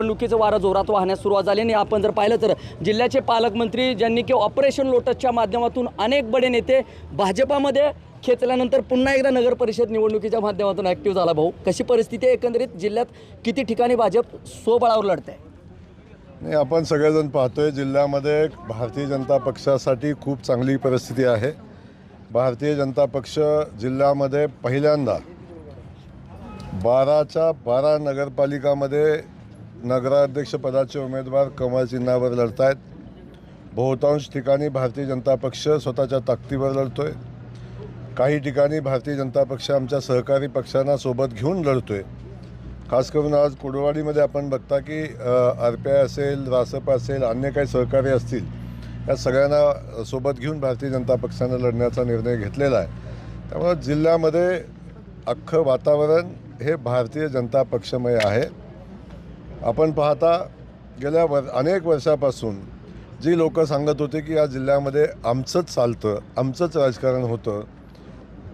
निवडणुकीचं वारं जोरात वाहण्यास सुरुवात झाली आणि आपण जर पाहिलं तर जिल्ह्याचे पालकमंत्री ज्यांनी की ऑपरेशन लोटसच्या माध्यमातून अनेक बडे नेते भाजपामध्ये खेचल्यानंतर पुन्हा एकदा नगर परिषद निवडणुकीच्या माध्यमातून ॲक्टिव्ह झाला भाऊ. कशी परिस्थिती आहे एकंदरीत? जिल्ह्यात किती ठिकाणी भाजप स्वबळावर लढत आहे नाही आपण सगळेजण पाहतोय जिल्ह्यामध्ये भारतीय जनता पक्षासाठी खूप चांगली परिस्थिती आहे. भारतीय जनता पक्ष जिल्ह्यामध्ये पहिल्यांदा बाराच्या बारा नगरपालिकामध्ये नगराध्यक्षपदाचे उमेदवार कमळ चिन्हावर लढत आहेत बहुतांश ठिकाणी भारतीय जनता पक्ष स्वतःच्या ताकदीवर लढतो आहे काही ठिकाणी भारतीय जनता पक्ष आमच्या सहकारी पक्षांना सोबत घेऊन लढतो आहे खास करून आज कुडवाडीमध्ये आपण बघता की आर पी आय असेल रासप असेल अन्य काही सहकारी असतील या सगळ्यांना सोबत घेऊन भारतीय जनता पक्षानं लढण्याचा निर्णय घेतलेला आहे. त्यामुळे जिल्ह्यामध्ये अख्खं वातावरण हे भारतीय जनता पक्षमय आहे. आपण पाहता गेल्या वर अनेक वर्षापासून जी लोक सांगत होते की या जिल्ह्यामध्ये आमचंच चालतं आमचंच राजकारण होतं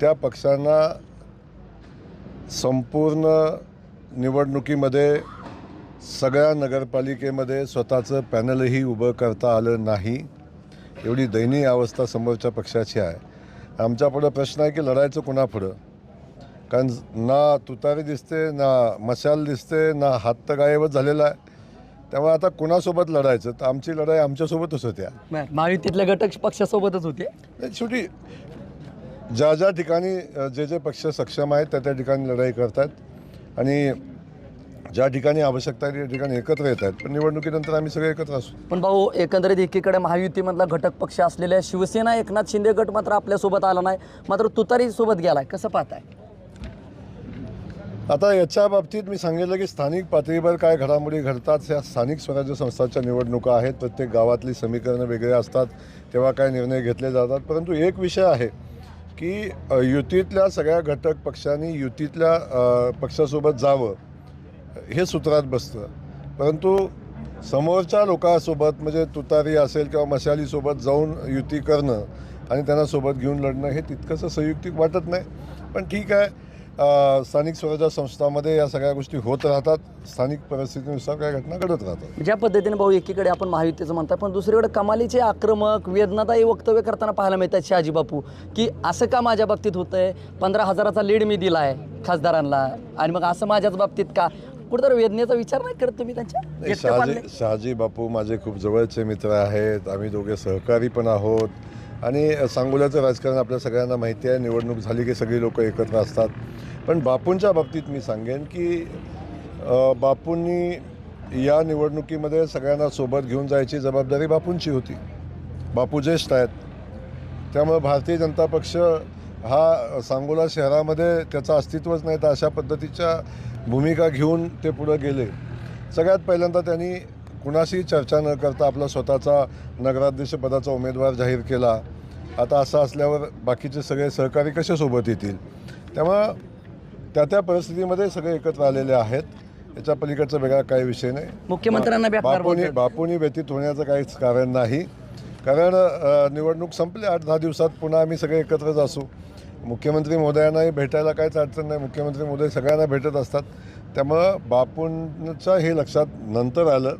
त्या पक्षांना संपूर्ण निवडणुकीमध्ये सगळ्या नगरपालिकेमध्ये स्वतःचं पॅनलही उभं करता आलं नाही. एवढी दयनीय अवस्था समोरच्या पक्षाची आहे. आमच्यापुढं प्रश्न आहे की लढायचं कुणापुढं? कारण ना तुतारी दिसते ना मशाल दिसते ना हात तर गायबच झालेला आहे. त्यामुळे आता कुणासोबत लढायचं? तर आमची लढाई आमच्यासोबतच होत्या महायुतीतल्या घटक पक्षासोबतच होते? नाही, शेवटी ज्या ज्या ठिकाणी अ, जे जे पक्ष सक्षम आहेत त्या त्या ठिकाणी लढाई करतात. आणि ज्या ठिकाणी आवश्यकता आहे त्या ठिकाणी एकत्र येत आहेत पण निवडणुकीनंतर आम्ही सगळे एकत्र असू. पण भाऊ एकंदरीत एकीकडे महायुतीमधला घटक पक्ष असलेल्या शिवसेना एकनाथ शिंदे गट मात्र आपल्यासोबत आला नाही. मात्र तुतारी सोबत गेलाय. कसं पाहताय? आता याच्या बाबतीत मी सांगितलं की स्थानिक पातळीवर काय घडामोडी घडतात ह्या स्थानिक स्वराज्य संस्थांच्या निवडणुका आहेत प्रत्येक गावातली समीकरणं वेगळे असतात तेव्हा काय निर्णय घेतले जातात. परंतु एक विषय आहे की युतीतल्या सगळ्या घटक पक्षांनी युतीतल्या पक्षासोबत जावं हे सूत्रात बसतं. परंतु समोरच्या लोकांसोबत म्हणजे तुतारी असेल किंवा मशालीसोबत जाऊन युती करणं आणि त्यांना सोबत घेऊन लढणं हे तितकंसं संयुक्तिक वाटत नाही. पण ठीक आहे स्थानिक स्वराज्य संस्थांमध्ये या सगळ्या गोष्टी होत राहतात. स्थानिक परिस्थितीनुसार काही घटना घडत राहतात. ज्या पद्धतीने भाऊ एकीकडे आपण महायुतीचं म्हणताय पण दुसरीकडे कमालीचे आक्रमक वेदनादायी वक्तव्य करताना पाहायला मिळतात शहाजी बापू की असं का माझ्या बाबतीत होतंय? पंधरा हजाराचा लीड मी दिलाय खासदारांना. आणि मग असं माझ्याच बाबतीत का? कुठेतरी वेदनेचा विचार नाही करत तुम्ही त्यांच्या? शहाजी? शहाजी बापू माझे खूप जवळचे मित्र आहेत. आम्ही दोघे सहकारी पण आहोत. आणि सांगोल्याचं राजकारण आपल्या सगळ्यांना माहिती आहे. निवडणूक झाली की सगळी लोक एकत्र असतात. पण बापूंच्या बाबतीत मी सांगेन की बापूंनी या निवडणुकीमध्ये सगळ्यांना सोबत घेऊन जायची जबाबदारी बापूंची होती. बापू ज्येष्ठ आहेत. त्यामुळे भारतीय जनता पक्ष हा सांगोला शहरामध्ये त्याचं अस्तित्वच नाही तर अशा पद्धतीच्या भूमिका घेऊन ते पुढं गेले. सगळ्यात पहिल्यांदा त्यांनी कुणाशी चर्चा न करता आपला स्वतःचा नगराध्यक्षपदाचा उमेदवार जाहीर केला. आता असं असल्यावर बाकीचे सगळे सहकारी कसे सोबत येतील? त्यामुळं त्या त्या परिस्थितीमध्ये सगळे एकत्र आलेले आहेत. याच्या पलीकडचा वेगळा काही विषय नाही. मुख्यमंत्र्यांना बापूनी. बापूनी व्यतीत होण्याचं काहीच कारण नाही. कारण निवडणूक संपली आठ दहा दिवसात पुन्हा आम्ही सगळे एकत्रच असू मुख्यमंत्री महोदयांनाही भेटायला काहीच अडचण नाही. मुख्यमंत्री महोदय सगळ्यांना भेटत असतात. त्यामुळं बापूंचं हे लक्षात नंतर आलं.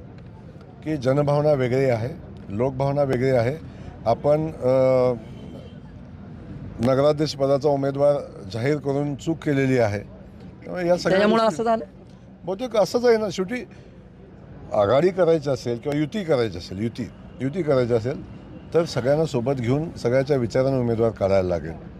की जनभावना वेगळी आहे लोकभावना वेगळी आहे. आपण नगराध्यक्षपदाचा उमेदवार जाहीर करून चूक केलेली आहे. त्यामुळे या सगळ्या त्याच्यामुळे गोष्टी- असं झालं? बहुतेक असंच आहे ना शेवटी आघाडी करायची असेल किंवा युती करायची असेल युती युती करायची असेल तर सगळ्यांना सोबत घेऊन सगळ्याच्या विचारानं उमेदवार काढायला लागेल.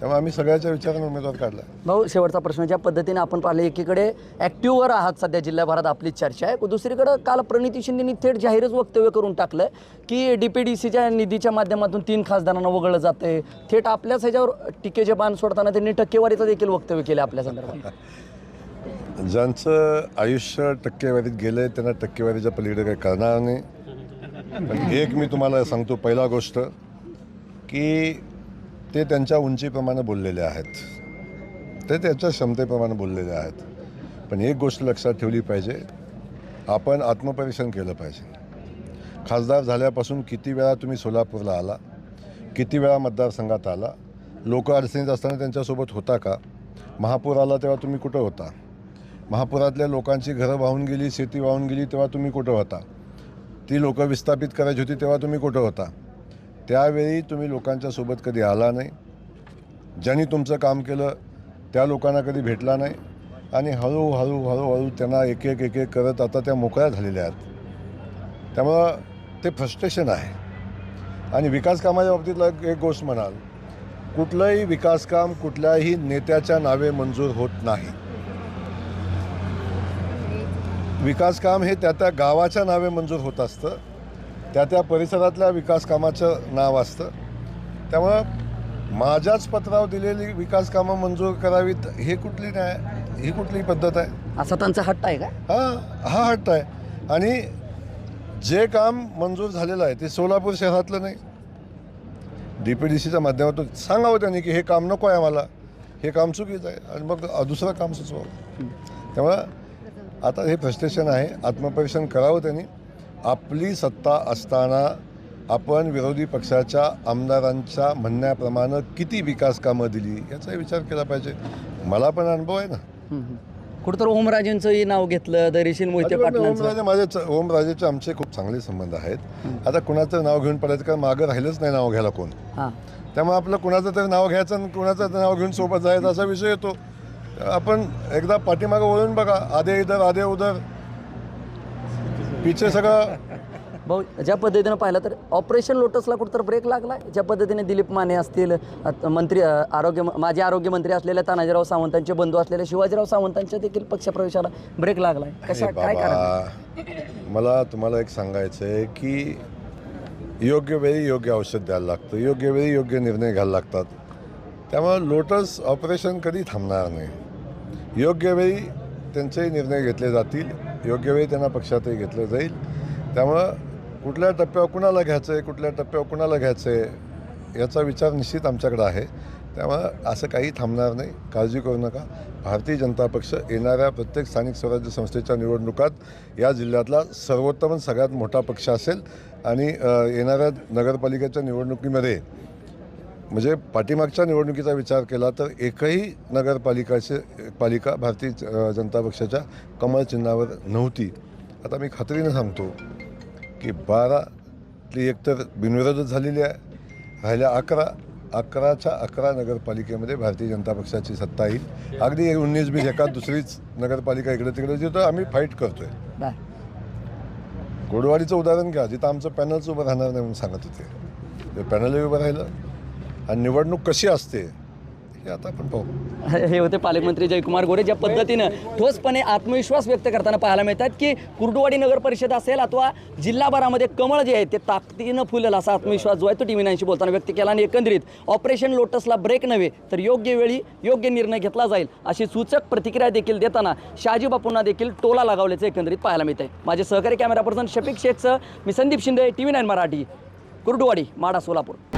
त्यामुळे आम्ही सगळ्याच्या विचारानं उमेदवार काढला. भाऊ शेवटचा प्रश्न ज्या पद्धतीने आपण पाहिलं एकीकडे ॲक्टिव्हवर आहात सध्या जिल्ह्याभरात आपली चर्चा आहे. दुसरीकडे काल प्रणिती शिंदेनी थेट जाहीरच वक्तव्य करून टाकलं की डी पी डी सीच्या निधीच्या माध्यमातून तीन खासदारांना वगळलं जाते थेट आपल्याच ह्याच्यावर टिकेचे बाण सोडताना त्यांनी टक्केवारीचं देखील वक्तव्य केलं आपल्या संदर्भात. ज्यांचं आयुष्य टक्केवारीत गेलं आहे त्यांना टक्केवारीच्या पलीकडे काही करणार नाही. पण एक मी तुम्हाला सांगतो पहिला गोष्ट की ते त्यांच्या उंचीप्रमाणे बोललेले आहेत. ते त्यांच्या क्षमतेप्रमाणे बोललेले आहेत. पण एक गोष्ट लक्षात ठेवली पाहिजे. आपण आत्मपरीक्षण केलं पाहिजे. खासदार झाल्यापासून किती वेळा तुम्ही सोलापूरला आला? किती वेळा मतदारसंघात आला? लोक अडचणीत असताना त्यांच्यासोबत होता का? महापूर आला तेव्हा तुम्ही कुठं होता? महापुरातल्या लोकांची घरं वाहून गेली शेती वाहून गेली तेव्हा तुम्ही कुठं होता? ती लोकं विस्थापित करायची होती तेव्हा तुम्ही कुठं होता? त्यावेळी तुम्ही लोकांच्या सोबत कधी आला नाही. ज्यांनी तुमचं काम केलं त्या लोकांना कधी भेटला नाही. आणि हळूहळू हळूहळू त्यांना एक एक एक एक करत आता त्या मोकळ्या झालेल्या आहेत. त्यामुळं ते फ्रस्ट्रेशन आहे. आणि विकास कामाच्या बाबतीतला एक- एक गोष्ट म्हणाल कुठलंही विकासकाम कुठल्याही नेत्याच्या नावे मंजूर होत नाही. विकासकाम हे त्या त्या गावाच्या नावे मंजूर होत असतं. त्या त्या परिसरातल्या विकासकामाचं नाव असतं. त्यामुळं माझ्याच पत्रावर दिलेली विकास कामं मंजूर करावीत हे कुठली नाही ही कुठली पद्धत आहे? असा त्यांचा हट्ट आहे का? हा हा हट्ट आहे. आणि जे काम मंजूर झालेलं आहे ते सोलापूर शहरातलं नाही. डी पी डी सीच्या माध्यमातून सांगावं त्यांनी की हे काम नको आहे आम्हाला. हे काम चुकीचं आहे. आणि मग दुसरं काम सुचवावं. त्यामुळं आता हे फ्रस्ट्रेशन आहे. आत्मपरीक्षण करावं त्यांनी. आपली सत्ता असताना आपण विरोधी पक्षाच्या आमदारांच्या म्हणण्याप्रमाणे किती विकास कामं दिली याचा विचार केला पाहिजे. मला पण अनुभव आहे ना. कुठंतर ओमराजेंचंही नाव घेतलं दरीशील मोहिते ओमराजे माझे ओमराजेचे आमचे खूप चांगले संबंध आहेत. आता कुणाचं नाव घेऊन पडायचं कारण मागं राहिलंच नाही नाव घ्यायला कोण. हां. त्यामुळे आपलं कुणाचं तरी नाव घ्यायचं आणि कुणाचं नाव घेऊन सोबत जायचं असा विषय येतो. आपण एकदा पाठीमागं वळून बघा आधे इधर आधे उधर. पिछे सगळं भाऊ ज्या पद्धतीनं पाहिलं तर ऑपरेशन लोटसला कुठं ब्रेक लागलाय? ज्या पद्धतीने दिलीप माने असतील मंत्री अ, आरोग्य माजी आरोग्यमंत्री असलेल्या तानाजीराव सावंतांचे बंधू असलेल्या शिवाजीराव सावंतांच्या देखील पक्षप्रवेशाला ब्रेक लागलाय. कशा अरे काय कारण? बाबा मला तुम्हाला एक सांगायचं आहे की योग्य वेळी योग्य औषध द्यायला लागतं योग्य वेळी योग्य निर्णय घ्यायला लागतात. त्यामुळं लोटस ऑपरेशन कधी थांबणार नाही. योग्य वेळी त्यांचेही निर्णय घेतले जातील. योग्य वेळी त्यांना पक्षातही घेतलं जाईल. त्यामुळं कुठल्या टप्प्यावर कुणाला घ्यायचं आहे कुठल्या टप्प्यावर कुणाला घ्यायचं आहे याचा विचार निश्चित आमच्याकडे आहे. त्यामुळं असं काही थांबणार नाही. काळजी करू नका. भारतीय जनता पक्ष येणाऱ्या प्रत्येक स्थानिक स्वराज्य संस्थेच्या निवडणुकात या जिल्ह्यातला सर्वोत्तम सगळ्यात मोठा पक्ष असेल. आणि येणाऱ्या नगरपालिकेच्या निवडणुकीमध्ये म्हणजे पाठीमागच्या निवडणुकीचा विचार केला तर एकही नगरपालिकाचे पालिका भारतीय जनता पक्षाच्या कमळ चिन्हावर नव्हती. आता मी खात्रीनं सांगतो की बारातली एकतर बिनविरोधच झालेली आहे राहिल्या अकरा अकराच्या अकरा नगरपालिकेमध्ये भारतीय जनता पक्षाची सत्ता येईल. अगदी उन्नीस बीस एका दुसरीच नगरपालिका इकडे तिकडे जिथं आम्ही फाईट करतोय. गोडवाडीचं उदाहरण घ्या जिथं आमचं पॅनलच उभं राहणार नाही म्हणून सांगत होते. पॅनलही उभं राहिलं आणि निवडणूक कशी असते हे आता आपण पाहू. हे होते पालकमंत्री जयकुमार गोरे ज्या पद्धतीनं ठोसपणे आत्मविश्वास व्यक्त करताना पाहायला मिळतात की कुर्डुवाडी नगर परिषद असेल अथवा जिल्हाभरामध्ये कमळ जे आहे ते ताकदीनं फुलेल असा आत्मविश्वास जो आहे तो टी व्ही बोलताना व्यक्त केला आणि एकंदरीत ऑपरेशन लोटसला ब्रेक नव्हे तर योग्य वेळी योग्य निर्णय घेतला जाईल अशी सूचक प्रतिक्रिया देखील देताना शहाजी बापूंना देखील टोला लगावल्याचं एकंदरीत पाहायला मिळत आहे माझे सहकारी कॅमेरा पर्सन शफिक शेखचं मी Sandeep Shinde T V nine Marathi Kurduwadi Mada Solapur.